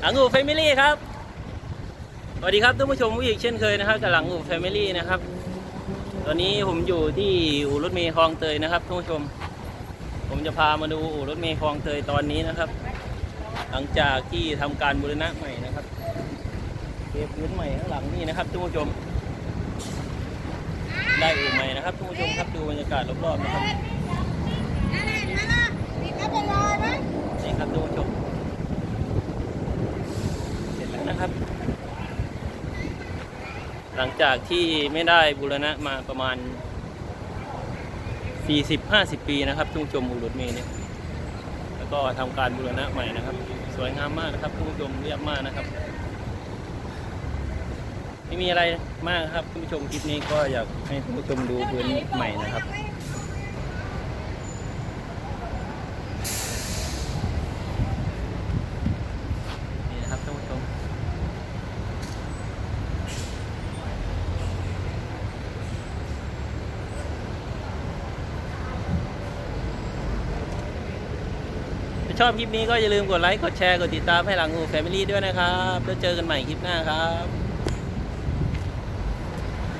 หลังอูแฟมิลี่ครับสวัสดีครับท่านผู้ชมอีกเช่นเคยนะครับกับหลังอู่แฟมิลี่นะครับ ตอนนี้ผมอยู่ที่อู่รถเมย์คลองเตยนะครับท่านผู้ชม ผมจะพามาดูอู่รถเมย์คลองเตยตอนนี้นะครับ หลังจากที่ทำการบูรณะใหม่นะครับเทพื้นใหม่ข้างหลังนี่นะครับท่านผู้ชม ได้อู่ใหม่นะครับท่านผู้ชมครับดูบรรยากาศรอบๆนะครับ นี่ครับท่านผู้ชม เสร็จแล้ว นะครับ หลังจากที่ไม่ได้บูรณะมาประมาณ 40-50 ปีนะครับท่านผู้ชมอู่รถเมล์เนี่ยแล้วก็ทำการบูรณะใหม่นะครับ สวยงามมากนะครับท่านผู้ชมเรียบมากนะครับ ไม่มีอะไรมากครับท่านผู้ชมคลิปนี้ก็อยากให้ท่านผู้ชมดูพื้นใหม่นะครับ นี่นะครับท่านผู้ชม ถ้า ชอบคลิปนี้ก็อย่าลืมกดไลค์ กดแชร์ กดติดตามให้หลังงูแฟมิลี่ด้วยนะครับ แล้วเจอกันใหม่คลิปหน้าครับ